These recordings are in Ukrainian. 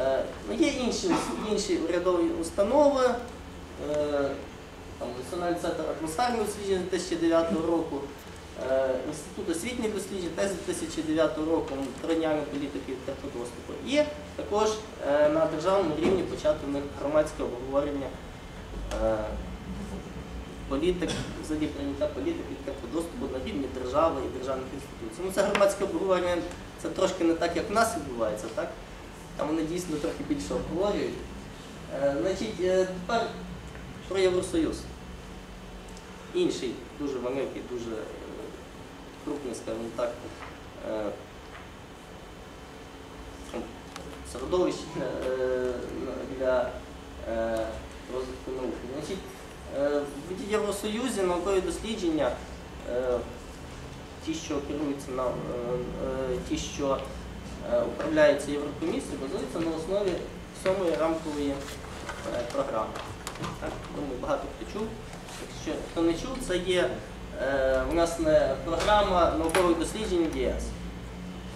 Е, ну, Є інші, інші урядові установи, е, там, Національний центр атмосферних досліджень 2009 року, е, Інститут освітніх досліджень теж 2009 року тройняної політики відкритого доступу. І також на державному рівні почати громадське обговорення політик, взагалі прийняття політики відкритого доступу на рівні держави і державних інституцій. Ну, це громадське обговорення, це трошки не так, як в нас відбувається, так? Там вони дійсно трохи більше обговорюють. Е, значить, е, тепер про Євросоюз. Інший дуже великий, дуже е, крупний, скажімо так, середовище для розвитку науки. Значить, в Євросоюзі наукові дослідження, ті, що керуються на ті, що е, управляються Єврокомісією, базуються на основі сьомої рамкової е, програми. Думаю, багато хто чув. Якщо хто не чув, це є е, власне програма наукових досліджень ЄС.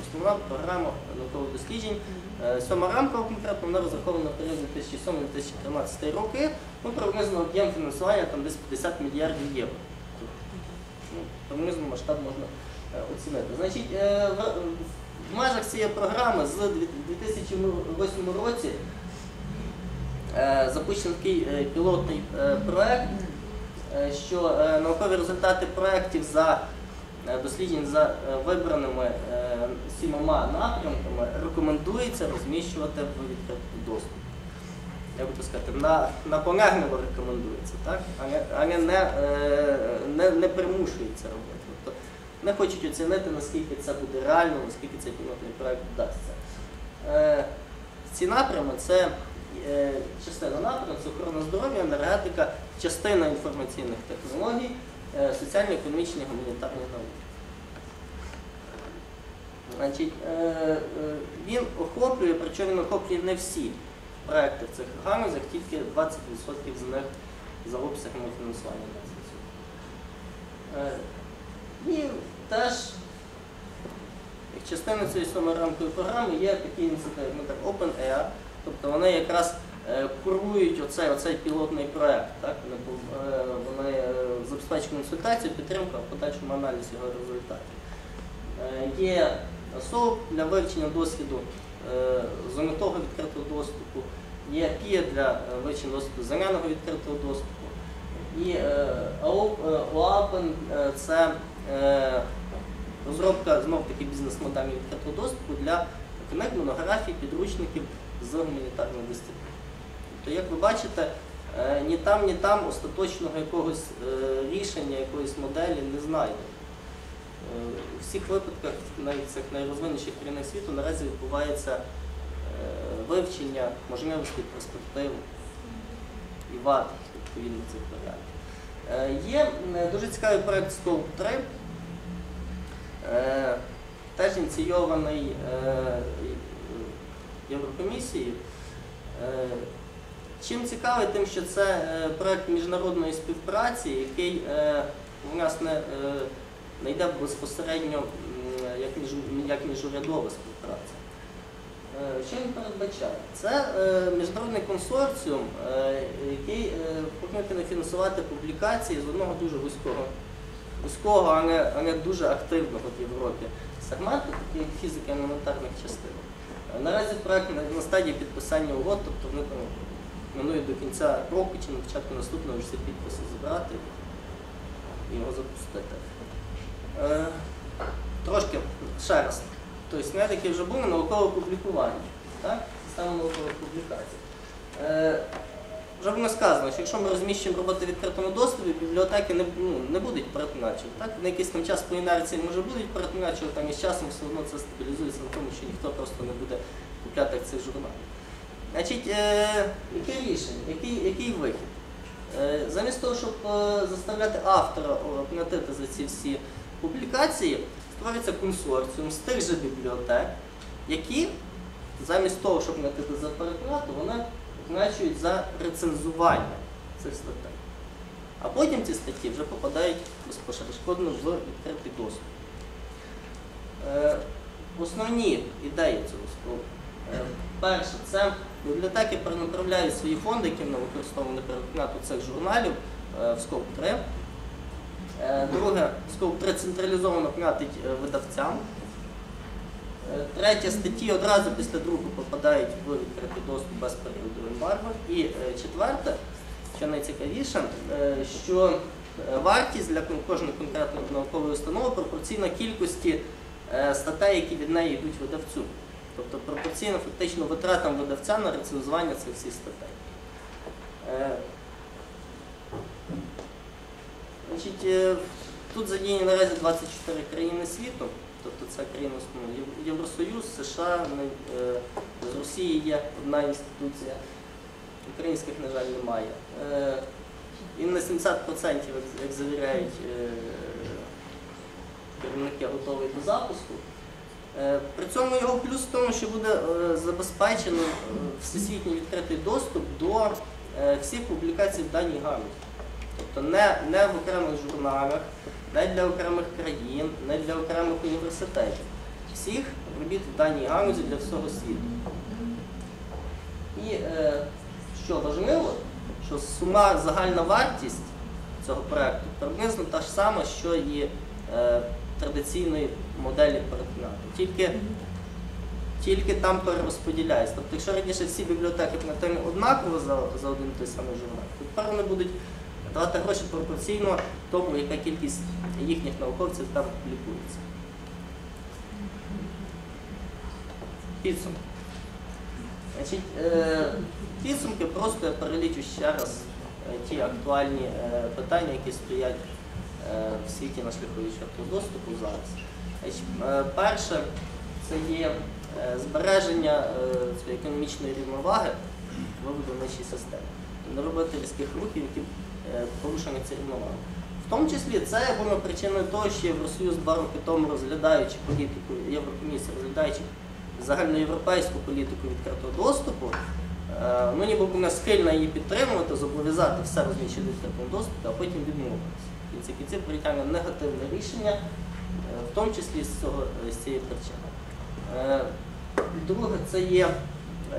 Основна програма наукових досліджень. Сьома рамкова конкретно вона розрахована на період 2007-2013 роки. Ну, приблизно об'єм фінансування там десь 50 мільярдів євро. Ну, приблизно масштаб можна оцінити. Значить, в, межах цієї програми з 2008 році е, запущений такий е, пілотний е, проект, е, що наукові результати проєктів за досліджень за вибраними сімома напрямками рекомендується розміщувати в відкритий доступ. Як би сказати, на, рекомендується, але, не примушується робити. Тобто не хочуть оцінити, наскільки це буде реально, наскільки цей пілотний проект вдасться. Е, ці напрями це е, частина напряму, це охорона здоров'я, енергетика, частина інформаційних технологій, е, соціально-економічні гуманітарні науки. Е, він охоплює, причому він охоплює не всі проекти в цих галузях, тільки 20% з них за обсягами фінансування. 20%. Е, І теж як частина цієї сьомої рамкової програми є такі ініціативи, ну, так, OpenAir, тобто вони якраз е, курують оцей, оцей пілотний проект. Так? Вони, е, е, забезпечують консультацію, підтримку, а подальшому аналіз його результатів. Є СОУП для вивчення досвіду зонатого відкритого доступу, є ПІА для вивчення досвіду зеленого відкритого доступу. І е, АОП, е, ОАПен е, це е, розробка знов таки бізнес-моделі відкритого доступу для книг, монографій, підручників з гуманітарної дисципліни. Тобто, як ви бачите, е, ні там, ні там остаточного якогось е, рішення, якоїсь моделі не знайдено. Е, У всіх випадках, навіть цих найрозвиненіших країнах світу, наразі відбувається е, вивчення можливостей, перспектив і вад відповідно цих варіантів. Е, Є дуже цікавий проект Scope 3, е, теж ініційований е, Єврокомісією. Е, Чим цікавий, тим, що це проект міжнародної співпраці, який власне не йде безпосередньо як міжурядова співпраця. Е, Що він передбачає? Це е, міжнародний консорціум, е, який покликаний фінансувати публікації з одного дуже вузького, вузького, але, але дуже активного в Європі сегменту, такий як фізика елементарних частин. Наразі проект на, стадії підписання угод, тобто вони там планують до кінця року чи на початку наступного вже всі підписи зібрати і його запустити. Трошки ще раз. Тобто медики вже були наукове публікування. Система наукових публікацій. Вже було сказано, що якщо ми розміщуємо роботи в відкритому доступі, бібліотеки не, ну, не будуть перетиначувати. Так? На якийсь там час по інерції може будуть перетиначувати, там і з часом все одно це стабілізується на тому, що ніхто просто не буде купляти цих журналів. Значить, е, яке рішення, який, який вихід? Е, замість того, щоб е, заставляти автора платити за ці всі публікації, створюється консорціум з тих же бібліотек, які замість того, щоб платити за перекладу, вони оплачують за рецензування цих статей. А потім ці статті вже попадають безперешкодно в відкритий доступ. Е, Основні ідеї цього спробу. Перше, це бібліотеки перенаправляють свої фонди, які вони використовують на перекладу цих журналів е, в скоп 3. Е, Друге, скоп 3 централізовано платить е, видавцям. Е, Третє, статті одразу після друку попадають в відкритий доступ без періоду ембарго. І четверте, що найцікавіше, що вартість для кожної конкретної наукової установи пропорційна кількості статей, які від неї йдуть видавцю. Тобто пропорційно фактично витратам видавця на рецензування цих всіх статей. Е, Значить, е, тут задіяні наразі 24 країни світу, тобто це країни ну, Євросоюз, США, е, з Росії є одна інституція, українських, на жаль, немає. Е, І на 70%, як- завіряють керівники, готовий до запуску. При цьому його плюс в тому, що буде забезпечено всесвітній відкритий доступ до всіх публікацій в даній галузі. Тобто не, не в окремих журналах, не для окремих країн, не для окремих університетів. Всіх робіт в даній галузі для всього світу. І е, що важливо, що сума загальна вартість цього проекту приблизно та ж сама, що і е, традиційної моделі перетинати. Тільки, тільки там перерозподіляється. Тобто, якщо раніше всі бібліотеки платили однаково за, за один той самий журнал, то тепер вони будуть давати гроші пропорційно тому, яка кількість їхніх науковців там публікується. Підсумки. Значить, е, підсумки просто я перелічу ще раз е, ті актуальні е, питання, які стоять е, в світі на шляху відчерпного доступу зараз. Значить, е, перше, це є збереження економічної рівноваги в видавничій системі. Тобто Не робити різких рухів, які порушення цієї рівноваги. В тому числі це було причиною того, що Євросоюз два роки тому розглядаючи політику, Єврокомісія розглядаючи загальноєвропейську політику відкритого доступу, е, ну ніби була схильна її підтримувати, зобов'язати все розміщення в доступі, а потім відмовитися. В кінці кінців притягне негативне рішення, е, в тому числі з, цього, з цієї причини. Е, Друге, це є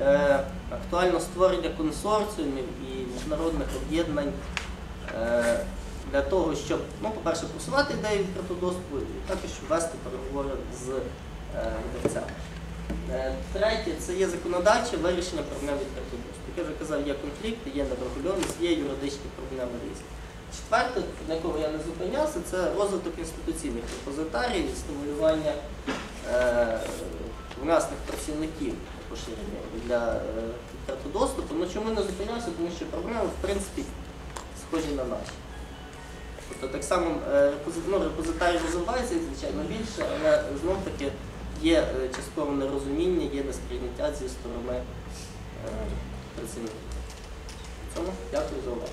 е, актуально створення консорціумів і міжнародних об'єднань е, для того, щоб, ну, по-перше, просувати ідею відкритого доступу і також вести переговори з е, видавцями. Е, Третє це є законодавче вирішення проблем відкритого доступу. Як я вже казав, є конфлікти, є неврегульованість, є юридичні проблеми різні. Четверте, на якого я не зупинявся, це розвиток інституційних репозитарій, стимулювання е, власних працівників поширення для е, відкритого доступу. Ну чому не зупинявся? Тому що проблеми, в принципі, схожі на наші. Тобто так само е, ну, репозитарій розвивається, звичайно, більше, але знов таки є е, часткове нерозуміння, є несприйняття зі сторони е, працівників. Дякую за увагу.